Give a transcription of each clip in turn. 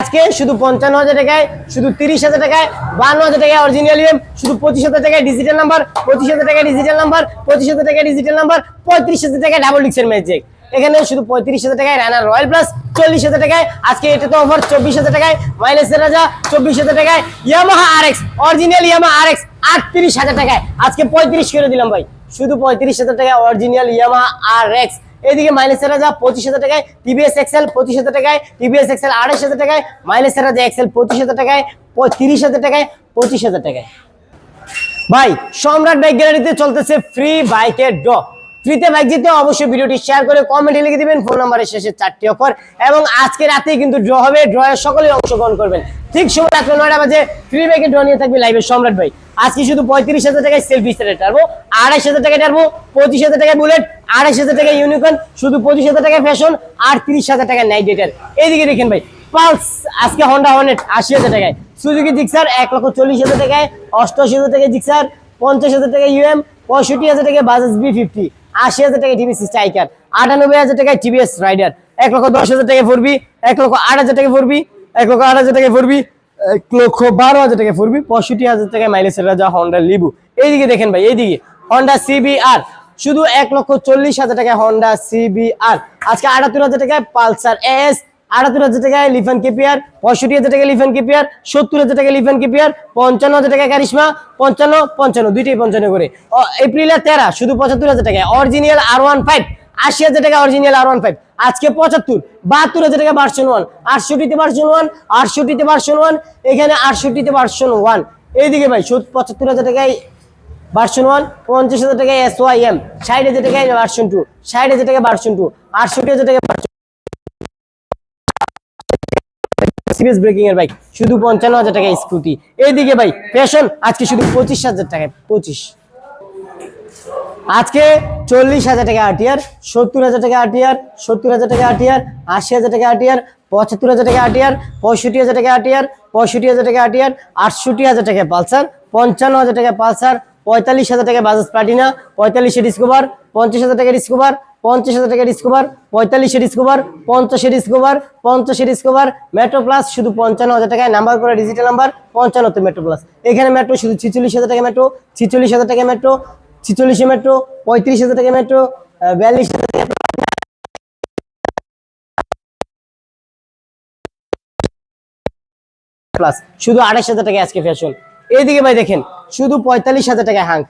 আজকে শুধু পঞ্চান্ন হাজার টাকায় শুধু তিরিশ হাজার টাকায় বান্ন হাজার টাকায় অরিজিনাল ইএম শুধু পঁচিশ হাজার টাকায় ডিজিটাল নাম্বার পঁচিশ হাজার টাকায় ডিজিটাল নাম্বার পঁচিশ হাজার টাকায় ডিজিটাল নাম্বার পঁয়ত্রিশ হাজার টাকায় ডাবল ডিক্সের ম্যাজিক এখানে শুধু পঁয়ত্রিশ হাজার টাকায় রানার রয়্যাল প্লাস চল্লিশ হাজার টাকায় আজকে এটা তো অফার চব্বিশ হাজার টাকায় মাইনাসের রাজা চব্বিশ হাজার টাকায় Yamaha R X original Yamaha R X আটত্রিশ হাজার টাকায় আজকে পঁয়ত্রিশ করে দিলাম ভাই শুধু পঁয়ত্রিশ হাজার টাকায় অরিজিনাল ইয়ামা আর এক্স এদিকে মাইলেজ সেরা যা পঁচিশ হাজার টাকায় টিভিএস এক্সেল পঁচিশ হাজার টাকায় টিভিএস এক্সেল আড়াইশ হাজার টাকায় মাইনাসের যা এক্সেল পঁচিশ হাজার টাকায় তিরিশ হাজার টাকায়, পঁচিশ হাজার টাকায়। ভাই, সম্রাট বাইক গ্যালারিতে চলতেছে ফ্রি বাইকের ড্র ফ্রিতে বাইক জিতে অবশ্যই ভিডিওটি শেয়ার করে কমেন্টে লিখে দিবেন ফোন নাম্বারের শেষে চারটি অফার এবং আজকে রাতেই কিন্তু ড্র হবে ড্রয়ে সকলেই অংশগ্রহণ করবেন। ঠিক সময় রাত্রে নয়টা বাজে ফ্রি বাইকের ড্র নিয়ে থাকবে লাইভে সম্রাট ভাই আজকে শুধু পঁয়ত্রিশ হাজার টাকায় সেলফি স্টারে টারবো আড়াইশ হাজার টাকায় টারবো পঁচিশ হাজার টাকায় বুলেট আড়াইশ হাজার টাকায় ইউনিকর্ন শুধু পঁচিশ হাজার টাকায় ফ্যাশন আর তিরিশ হাজার টাকায় নাইট ডেটার এইদিকে দেখেন ভাই পালস আজকে হন্ডা হর্নেট আশি হাজার টাকায় সুজুকি জিক্সার এক লক্ষ চল্লিশ হাজার টাকায় অষ্টআশি হাজার টাকায় জিক্সার পঞ্চাশ হাজার টাকায় ইউএম পঁয়ষট্টি হাজার টাকায় বাজাজ বি ফিফটি আশি হাজার টাকায় টিভিএস স্ট্রাইকার আটানব্বই হাজার টাকায় টিভিএস রাইডার এক লক্ষ দশ হাজার টাকায় ফোরবি এক লক্ষ আট হাজার টাকায় ফোরবি এক লক্ষ আট হাজার টাকায় ফোরবি এক লক্ষ বারো হাজার টাকায় ফোরবি, পঁয়ষট্টি হাজার টাকায় মাইলেজের রাজা হন্ডা লিবু এইদিকে দেখেন ভাই, এইদিকে হন্ডা সিবিআর শুধু এক লক্ষ চল্লিশ হাজার টাকায় হন্ডা সিবিআর আজকে আটাত্তর হাজার টাকায় পালসার এস আটাত্তর হাজার টাকায় লিফান কেপিয়ার পঁয়ষট্টি হাজার টাকায় লিফান কেপিয়ার সত্তর হাজার টাকায় লিফান কেপিয়ার পঞ্চান্ন হাজার টাকায় কারিশমা পঞ্চান্ন পঞ্চান্ন, দুইটাই পঞ্চান্ন করে। এপ্রিলের তেরা, শুধু পঁচাত্তর হাজার টাকায়। অরিজিনাল আর ওয়ান ফাইভ আশি হাজার টাকা অরিজিনাল আর ওয়ান ফাইভ আজকে পঁচাত্তর, বাহাত্তর হাজার টাকা ভার্সন ওয়ান আটষট্টিতে ভার্সন ওয়ান আটষট্টিতে ভার্সন ওয়ান এখানে আটষট্টিতে ভার্সন ওয়ান এইদিকে ভাই সত- পঁচাত্তর হাজার টাকায় ভার্সন ওয়ান পঞ্চাশ হাজার টাকায় এস ওয়াই এম ষাট হাজার টাকায় ভার্সন টু ষাট হাজার টাকা ভার্সন টু আটষট্টি হাজার টাকা ভার্সন বাইক শুধু পঞ্চান্ন হাজার টাকা স্কুটি এইদিকে ভাই ফ্যাশন আজকে শুধু পঁচিশ হাজার টাকায়, পঁচিশ। আজকে চল্লিশ হাজার টাকা আটিয়ার সত্তর হাজার টাকা আটিয়ার সত্তর হাজার টাকা আটিয়ার আশি হাজার টাকা আটিয়ার পঁচাত্তর হাজার টাকা আটিয়ার পঁয়ষট্টি হাজার টাকা আটিয়ার পঁয়ষট্টি হাজার টাকা আটিয়ার আটষট্টি হাজার টাকা পালসার পঞ্চান্ন হাজার টাকা পালসার পঁয়তাল্লিশ হাজার টাকা বাজাজ প্লাটিনা পঁয়তাল্লিশে ডিসকোভার পঞ্চাশ হাজার টাকা ডিসকোভার পঞ্চাশ হাজার টাকা ডিসকোভার পঁয়তাল্লিশে ডিসকোভার পঞ্চাশে ডিসকোভার পঞ্চাশে ডিসকোভার মেট্রো প্লাস শুধু পঞ্চান্ন হাজার টাকায় নাম্বার করে ডিজিটাল নাম্বার পঞ্চান্নতে মেট্রো প্লাস এখানে মেট্রো শুধু ছিচল্লিশ হাজার টাকা মেট্রো ছিচল্লিশ হাজার টাকা মেট্রো ছিচল্লিশে মেট্রো পঁয়ত্রিশ হাজার টাকা মেট্রো বিয়াল্লিশ হাজার টাকা শুধু আড়াইশ হাজার টাকা আজকে ফ্যাশন এইদিকে ভাই দেখেন, শুধু পঁয়তাল্লিশ হাজার টাকায় হাঙ্ক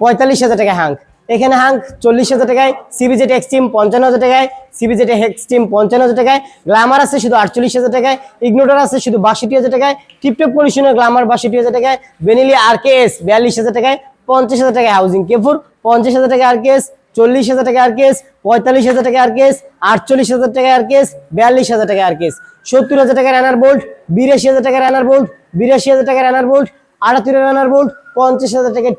পঁয়তাল্লিশ হাজার টাকায় হাঙ্ক এখানে হাঙ্ক চল্লিশ হাজার টাকায় সিবিজেট এক্সট্রিম পঞ্চান্ন হাজার টাকায় সিবিজেট এক্সট্রিম পঞ্চান্ন হাজার টাকায় গ্লামার আছে শুধু আটচল্লিশ হাজার টাকায় ইগনোটার আছে শুধু বাষট্টি হাজার টাকায় টিপটপ পলিউশনের গ্লামার বাষট্টি হাজার টাকায় বেনিলি আর কে এস বিয়াল্লিশ হাজার টাকায় পঞ্চাশ হাজার টাকা হাউজিং কেফুর পঞ্চাশ হাজার টাকা আর কেস চল্লিশ হাজার টাকা আর কেস পঁয়তাল্লিশ হাজার টাকা আর কেস আটচল্লিশ হাজার টাকা আর কেস বিয়াল্লিশ হাজার টাকা আর কেস সত্তর হাজার টাকা রানার বোল্ট বিরাশি হাজার টাকা রানার বোল্ট বিরাশি হাজার টাকা রানার বোল্ট আটাত্তর রানার বোল্ট পঞ্চাশ হাজার টাকা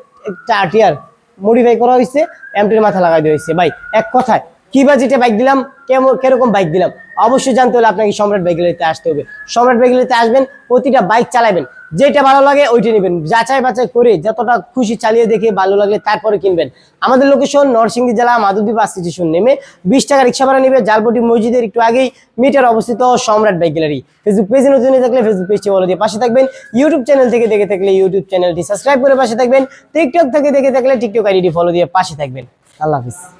আটিয়ার মডিফাই করা হয়েছে এমটির মাথা লাগাই দেওয়া হয়েছে ভাই এক কথায় কি বাজেটে বাইক দিলাম কেমন কীরকম বাইক দিলাম অবশ্যই জানতে হলে আপনাকে সম্রাট বাইক গ্যালারিতে আসতে হবে সম্রাট বাইক আসবেন প্রতিটা বাইক চালাবেন যেটা ভালো লাগে ওইটা নেবেন। যাচাই বাছাই করে যতটা খুশি চালিয়ে দেখে ভালো লাগলে তারপরে কিনবেন। আমাদের লোকেশন নরসিংদী জেলা মাধবদী বাস স্টেশন নেমে বিশ টাকা রিক্সা ভাড়া নেবে জালপটি মসজিদের একটু আগেই মিটার অবস্থিত সম্রাট বাইক গ্যালারি। ফেসবুক পেজে নতুন থাকলে ফেসবুক পেজটি বলে দিয়ে পাশে থাকবেন। ইউটিউব চ্যানেল থেকে দেখে থাকলে ইউটিউব চ্যানেলটি সাবস্ক্রাইব করে পাশে থাকবেন। টিকটক থেকে দেখে থাকলে টিকটক আইডিটি ফলো দিয়ে পাশে থাকবেন। আল্লাহ হাফিজ।